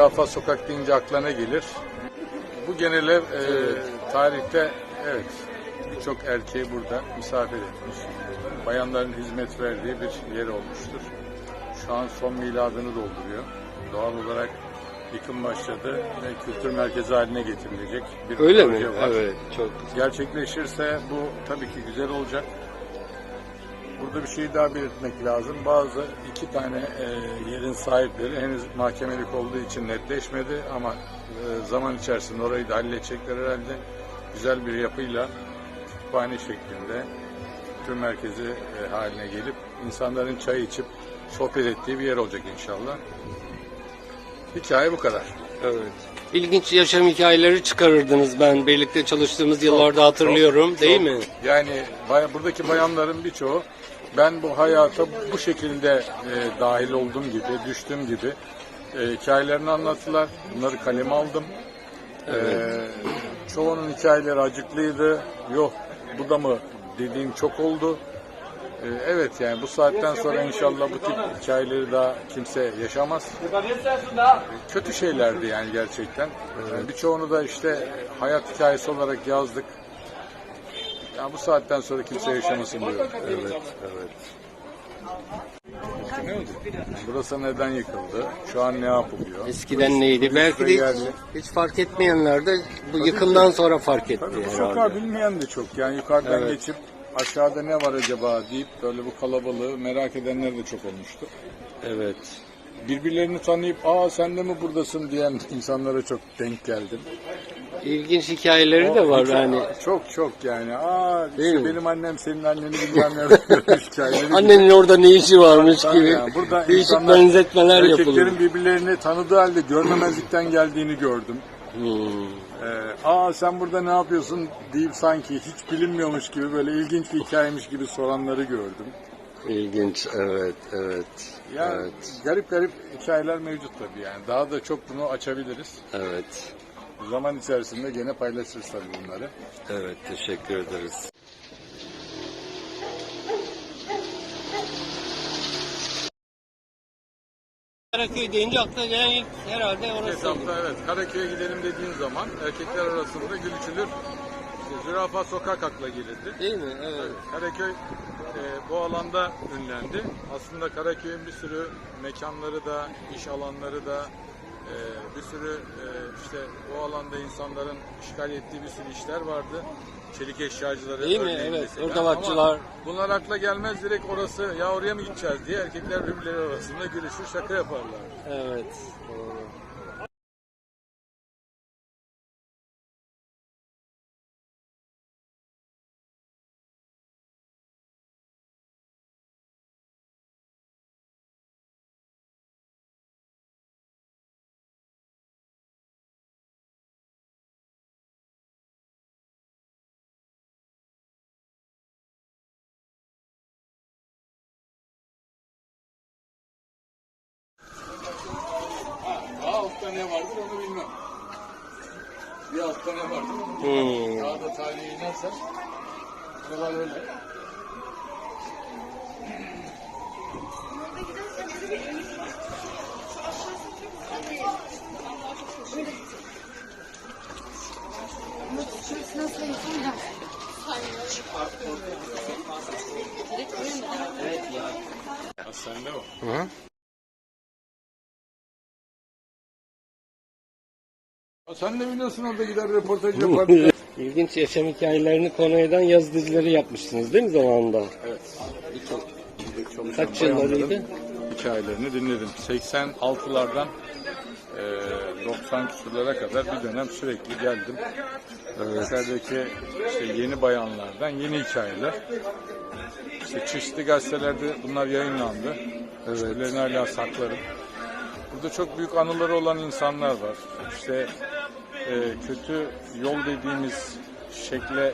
Zürafa sokak deyince akla ne gelir? Bu genel ev e, tarihte evet birçok erkeği burada misafir etmiş. Bayanların hizmet verdiği bir yer olmuştur. Şu an son miladını dolduruyor. Doğal olarak yıkım başladı ve kültür merkezi haline getirilecek bir Öyle mi? proje var. Evet, çok Gerçekleşirse bu tabii ki güzel olacak. Burada bir şey daha belirtmek lazım. Bazı iki tane e, yerin sahipleri henüz mahkemelik olduğu için netleşmedi ama e, zaman içerisinde orayı da halledecekler herhalde. Güzel bir yapıyla kütüphane şeklinde tüm merkezi e, haline gelip insanların çay içip sohbet ettiği bir yer olacak inşallah. Hikaye bu kadar. Evet. İlginç yaşam hikayeleri çıkarırdınız ben birlikte çalıştığımız yıllarda hatırlıyorum Çok, değil çok. mi? Yani bay- buradaki bayanların birçoğu ben bu hayata bu şekilde e, dahil olduğum gibi, düştüğüm gibi e, hikayelerini anlattılar. Bunları kaleme aldım. E, çoğunun hikayeleri acıklıydı. Yok bu da mı dediğim çok oldu. E, evet yani bu saatten sonra inşallah bu tip hikayeleri daha kimse yaşamaz. Kötü şeylerdi yani gerçekten. E, birçoğunu da işte hayat hikayesi olarak yazdık. Ya bu saatten sonra kimse yaşamasın diyorum. Evet, evet. Burası neden yıkıldı? Şu an ne yapılıyor? Eskiden neydi? Belki de hiç, hiç fark etmeyenler de bu yıkımdan sonra fark etti Tabii bu herhalde. sokağı bilmeyen de çok. Yani yukarıdan Evet. geçip aşağıda ne var acaba deyip böyle bu kalabalığı merak edenler de çok olmuştu. Evet. Birbirlerini tanıyıp aa sen de mi buradasın diyen insanlara çok denk geldim. İlginç hikayeleri de var Çok- yani. Çok çok yani. Aa Değil işte mi? benim annem senin anneni bilmem nerede hikayeleri. Annenin orada ne işi varmış gibi yani burada değişik insanlar- benzetmeler yapılıyor. Erkeklerin birbirlerini tanıdığı halde görmemezlikten geldiğini gördüm. Ee, aa sen burada ne yapıyorsun deyip sanki hiç bilinmiyormuş gibi böyle ilginç bir hikayemiş gibi soranları gördüm. İlginç, evet, evet. Ya Evet, garip garip hikayeler mevcut tabii yani. Daha da çok bunu açabiliriz. evet, Zaman içerisinde gene paylaşırız tabii bunları. evet. Teşekkür ederiz. Karaköy deyince akla gelen ilk herhalde orası. Etapta evet Karaköy'e gidelim dediğin zaman erkekler arasında gülüşülür. İşte zürafa sokak akla gelirdi. Değil mi? Evet. Karaköy e, bu alanda ünlendi. Aslında Karaköy'ün bir sürü mekanları da, iş alanları da, e, bir sürü e, işte o alanda insanların işgal ettiği bir sürü işler vardı. Çelik eşyacıları Değil mi? Evet, mesela. hırdavatçılar. Ama bunlar akla gelmez direkt orası ya oraya mı gideceğiz diye erkekler birbirleri arasında gülüşür şaka yaparlar. Evet. Doğru. Altta ne vardır onu bilmem. Bir altta ne vardır onu Hmm. Daha da tarihe inersen buralar öyle. Hastanede o. Hı? Ya Sen de biliyorsun orada gider röportaj yapardık. İlginç yaşam hikayelerini konu eden yazı dizileri yapmışsınız değil mi zamanında? evet. Birçok çalışan Kaç yıllarıydı? Hikayelerini dinledim. 86'lardan e, 90 küsurlara kadar bir dönem sürekli geldim. Evet. İçerideki işte yeni bayanlardan yeni hikayeler. İşte çeşitli gazetelerde bunlar yayınlandı. Evet. Hiçbirlerini hala saklarım. Burada çok büyük anıları olan insanlar var. İşte kötü yol dediğimiz şekle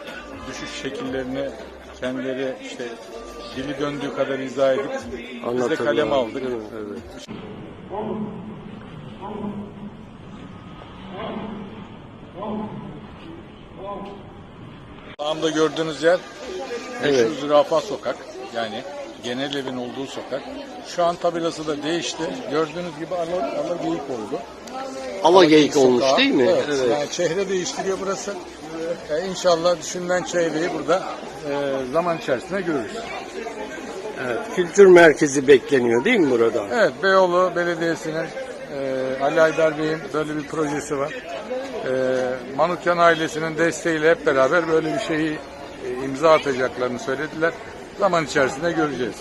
düşüş şekillerini kendileri işte dili döndüğü kadar izah edip biz de kaleme aldık. Evet. Sağımda gördüğünüz yer meşhur Evet. Zürafa Sokak. Yani genel evin olduğu sokak. Şu an tabelası da değişti. Gördüğünüz gibi ala, ala geyik oldu. Alageyik olmuş Sokağı. değil mi? Evet. Yani çehre değiştiriyor burası. E, inşallah düşünülen çehreyi burada e, zaman içerisinde görürüz. Evet, Kültür merkezi bekleniyor değil mi burada? Evet, Beyoğlu Belediyesi'nin e, Ali Aydar Bey'in böyle bir projesi var. E, Manukyan ailesinin desteğiyle hep beraber böyle bir şeyi e, imza atacaklarını söylediler. Zaman içerisinde göreceğiz.